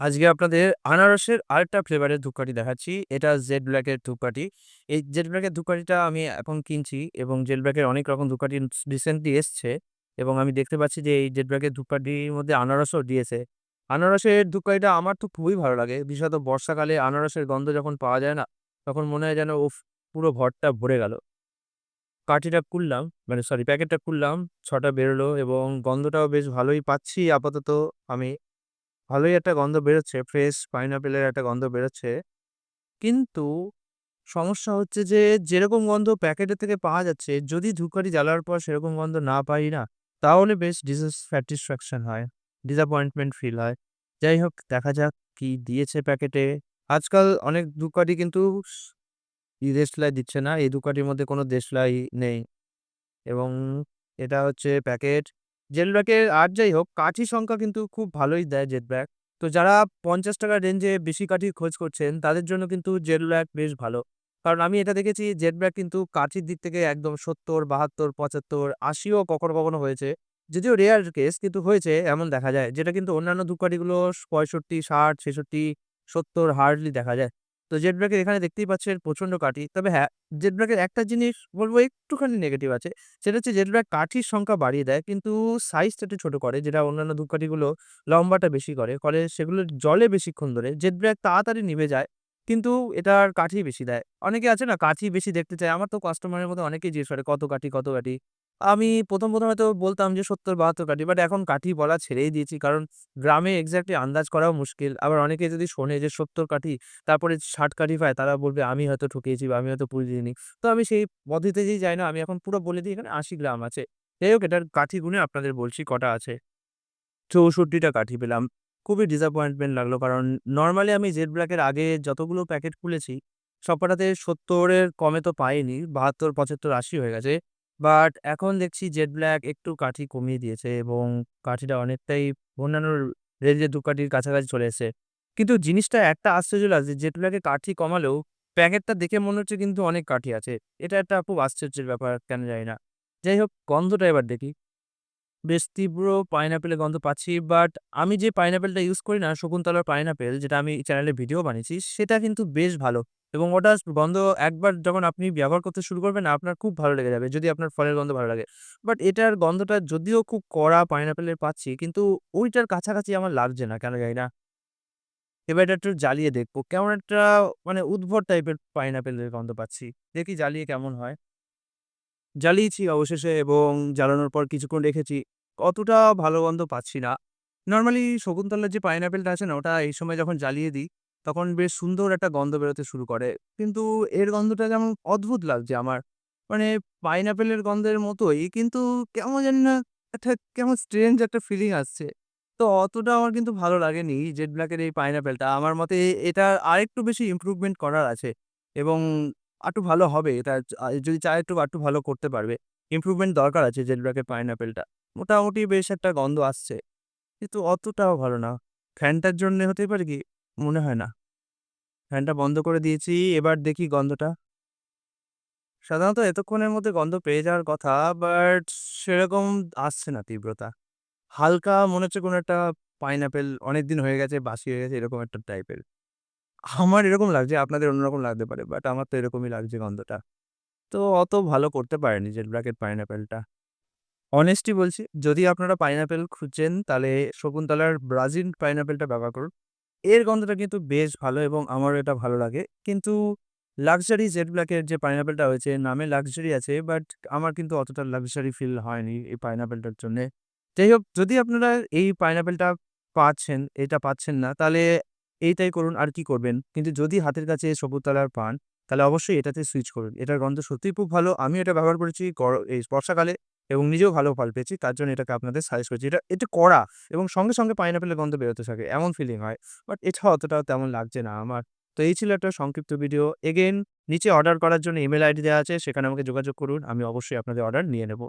আজকে আপনাদের আনারসের আরেকটা ফ্লেভারের ধূপকাঠি দেখাচ্ছি। এটা জেড ব্ল্যাকের ধূপকাঠি। এই জেড ব্ল্যাকের ধূপকাঠিটা আমি এখন কিনছি এবং জেড ব্ল্যাকের অনেক রকম ধূপকাঠি রিসেন্টলি এসছে এবং আমি দেখতে পাচ্ছি যে এই জেড ব্ল্যাকের ধূপকাঠির মধ্যে আনারসও দিয়েছে। আনারসের ধূপকাঠিটা আমার তো খুবই ভালো লাগে। বিশেষত বর্ষাকালে আনারসের গন্ধ যখন পাওয়া যায় না, তখন মনে হয় যেন উফ! পুরো ঘরটা ভরে গেল। কাঠিটা খুললাম, মানে সরি প্যাকেটটা খুললাম, ছটা বেরোলো এবং গন্ধটাও বেশ ভালোই পাচ্ছি আপাতত আমি। ভালোই একটা গন্ধ বেরোচ্ছে, ফ্রেশ পাইনাপেলের একটা গন্ধ বেরোচ্ছে। কিন্তু সমস্যা হচ্ছে যে যেরকম গন্ধ প্যাকেটের থেকে পাওয়া যাচ্ছে, যদি ধূপকাঠি জ্বালার পর সেরকম গন্ধ না পাই না, তাহলে বেশ ডিসস্যাটিসফ্যাকশন হয়, ডিসঅ্যাপয়েন্টমেন্ট ফিল হয়। যাই হোক দেখা যাক কি দিয়েছে প্যাকেটে। আজকাল অনেক ধূপকাঠি কিন্তু দেশলাই দিচ্ছে না। এই ধূপকাঠির মধ্যে কোনো দেশলাই নেই এবং এটা হচ্ছে প্যাকেট। জেড ব্ল্যাকের আর যাই হোক কাঠি সংখ্যা কিন্তু খুব ভালোই দেয় জেড ব্ল্যাক। তো যারা ৳৫০ রেঞ্জে বেশি কাঠি খোঁজ করছেন, তাদের জন্য কিন্তু জেড ব্ল্যাক বেশ ভালো। কারণ আমি এটা দেখেছি জেড ব্ল্যাক কিন্তু কাঠির দিক থেকে একদম ৭০, ৭২, ৭৫, ৮০ ও কখনো, কখনো হয়েছে। যদিও রেয়ার কেস কিন্তু হয়েছে এমন দেখা যায়। যেটা কিন্তু অন্যান্য ধূপকাঠিগুলো স ৬৫, ৬০, ৬৬, ৭০ হার্ডলি দেখা যায়। তো জেড ব্ল্যাকের এখানে দেখতেই পাচ্ছেন প্রচণ্ড কাঠি। তবে হ্যাঁ, জেড ব্ল্যাকের একটা জিনিস বলব একটুখানি নেগেটিভ আছে। সেটা হচ্ছে জেড ব্ল্যাক কাঠির সংখ্যা বাড়িয়ে দেয় কিন্তু সাইজটা একটু ছোট করে। যেটা অন্যান্য ধূপকাঠিগুলো লম্বাটা বেশি করে। ফলে সেগুলো জলে বেশিক্ষণ ধরে। জেড ব্ল্যাক তাড়াতাড়ি নিভে যায়। কিন্তু এটার কাঠি বেশি দেয়। অনেকে আছে না কাঠি বেশি দেখতে চায়। আমার তো কাস্টমারের মধ্যে অনেকেই জিজ্ঞেস করে কত কাঠি, কত কাঠি? আমি ১ম, ১ম হয়তো বলতাম যে ৭০-৭২ কাঠি। বাট এখন কাঠি বলা ছেড়েই দিয়েছি। কারণ গ্রামে এক্সাক্টলি আন্দাজ করাও মুশকিল। আবার অনেকে যদি শোনে যে ৭০ কাঠি, তারপরে ৬০ কাঠি পায়, তারা বলবে আমি হয়তো ঠকিয়েছি বা আমি হয়তো পুঁজিনি। তো আমি সেই পদ্ধতিতেই যাই না। আমি এখন পুরো বলে দিই এখানে ৮০ গ্রাম আছে। যাই হোক এটার কাঠি গুণে আপনাদের বলছি কটা আছে। ৬৪ টা কাঠি পেলাম। খুবই ডিসঅ্যাপয়েন্টমেন্ট লাগল কারণ নরমালি আমি জেড ব্ল্যাকের আগে যতগুলো প্যাকেট খুলেছি, সবকটাতে ৭০ এর কমে তো পাইনি। ৭২, ৭৫, ৮০ হয়ে গেছে। বাট এখন দেখছি জেড ব্ল্যাক একটু কাঠি কমিয়ে দিয়েছে এবং কাঠিটা অনেকটাই অন্যান্য রেঞ্জের ধূপকাঠির কাছাকাছি চলে এসেছে। কিন্তু জিনিসটা একটা আশ্চর্য লাগছে জেড ব্ল্যাকে কাঠি কমালেও প্যাকেটটা দেখে মনে হচ্ছে কিন্তু অনেক কাঠি আছে। এটা একটা খুব আশ্চর্যের ব্যাপার কেন জানি না। যাই হোক গন্ধটা এবার দেখি। বেশ তীব্র পাইনঅ্যাপেলের গন্ধ পাচ্ছি। বাট আমি যে পাইনাপেলটা ইউজ করি না শকুন্তলার পাইনাপেল যেটা আমি চ্যানেলে ভিডিও বানিয়েছি, সেটা কিন্তু বেশ ভালো এবং ওটা গন্ধ একবার যখন আপনি ব্যবহার করতে শুরু করবেন আপনার খুব ভালো লেগে যাবে যদি আপনার ফলের গন্ধ ভালো লাগে। বাট এটার গন্ধটা যদিও খুব কড়া পাইনঅ্যাপেলের পাচ্ছি, কিন্তু ওইটার কাছাকাছি আমার লাগছে না কেন জানি না। এবার এটা একটু জ্বালিয়ে দেখব কেমন একটা মানে উদ্ভট টাইপের পাইনঅ্যাপেলের গন্ধ পাচ্ছি। দেখি জ্বালিয়ে কেমন হয়। জ্বালিয়েছি অবশেষে এবং জ্বালানোর পর কিছুক্ষণ রেখেছি। অতটা ভালো গন্ধ পাচ্ছি না। নর্মালি শকুন্তলার যে পাইনঅ্যাপেলটা আছে না, ওটা এই সময় যখন জ্বালিয়ে দিই, তখন বেশ সুন্দর একটা গন্ধ বেরোতে শুরু করে। কিন্তু এর গন্ধটা যেমন অদ্ভুত লাগছে আমার। মানে পাইনঅ্যাপেলের গন্ধের মতোই, কিন্তু কেমন জানি না একটা কেমন স্ট্রেঞ্জ একটা ফিলিং আসছে। তো অতটা আমার কিন্তু ভালো লাগেনি জেড ব্ল্যাকের এই পাইনঅ্যাপেলটা। আমার মতে এটা আরেকটু বেশি ইমপ্রুভমেন্ট করার আছে এবং আরেকটু ভালো হবে। এটা যদি চায় একটু আরেকটু ভালো করতে পারবে। ইম্প্রুভমেন্ট দরকার আছে জেড ব্ল্যাকের পাইনঅ্যাপেলটা। মোটামুটি বেশ একটা গন্ধ আসছে। কিন্তু অতটাও ভালো না। ফ্যানটার জন্যে হতে পারে কি? মনে হয় না। ফ্যানটা বন্ধ করে দিয়েছি। এবার দেখি গন্ধটা। সাধারণত এতক্ষণের মধ্যে গন্ধ পেয়ে যাওয়ার কথা বাট সেরকম আসছে না তীব্রতা। হালকা মনে হচ্ছে কোনো একটা পাইনঅ্যাপেল অনেকদিন হয়ে গেছে, বাসি হয়ে গেছে এরকম একটা টাইপের। আমার এরকম লাগছে, আপনাদের অন্যরকম লাগতে পারে। বাট আমার তো এরকমই লাগছে গন্ধটা। তো অত ভালো করতে পারেনি জেড ব্ল্যাকের পাইনঅ্যাপেলটা। অনেস্টলি বলছি, যদি আপনারা পাইনঅ্যাপেল খুঁজছেন তাহলে শকুন্তলার ব্রাজিল পাইনঅ্যাপেলটা ব্যবহার করুন। এর গন্ধটা কিন্তু বেশ ভালো এবং আমারও এটা ভালো লাগে। কিন্তু লাক্সারি জেড ব্ল্যাকের যে পাইনঅ্যাপেলটা হয়েছে নামে লাক্সারি আছে বাট আমার কিন্তু অতটা লাক্সারি ফিল হয়নি এই পাইনঅ্যাপেলটার জন্যে। যাই হোক যদি আপনারা এই পাইনঅ্যাপেলটা পাচ্ছেন, এটা পাচ্ছেন না তাহলে এইটাই করুন আর কি করবেন। কিন্তু যদি হাতের কাছে শকুন্তলার পান, তাহলে অবশ্যই এটাতে সুইচ করুন। এটার গন্ধ সত্যিই খুব ভালো। আমি এটা ব্যবহার করেছি এই বর্ষাকালে এবং নিজেও ভালো ফল পেয়েছি। তার জন্য এটাকে আপনাদের সাজেস্ট করছি। এটা এটা করা এবং সঙ্গে, সঙ্গে পাইনঅ্যাপেলের গন্ধ বেরোতে থাকে এমন ফিলিং হয়। বাট এটা অতটাও তেমন লাগছে না আমার। তো এই ছিল একটা সংক্ষিপ্ত ভিডিও। এগেন নিচে অর্ডার করার জন্য ইমেল আইডি দেওয়া আছে। সেখানে আমাকে যোগাযোগ করুন। আমি অবশ্যই আপনাদের অর্ডার নিয়ে নেব।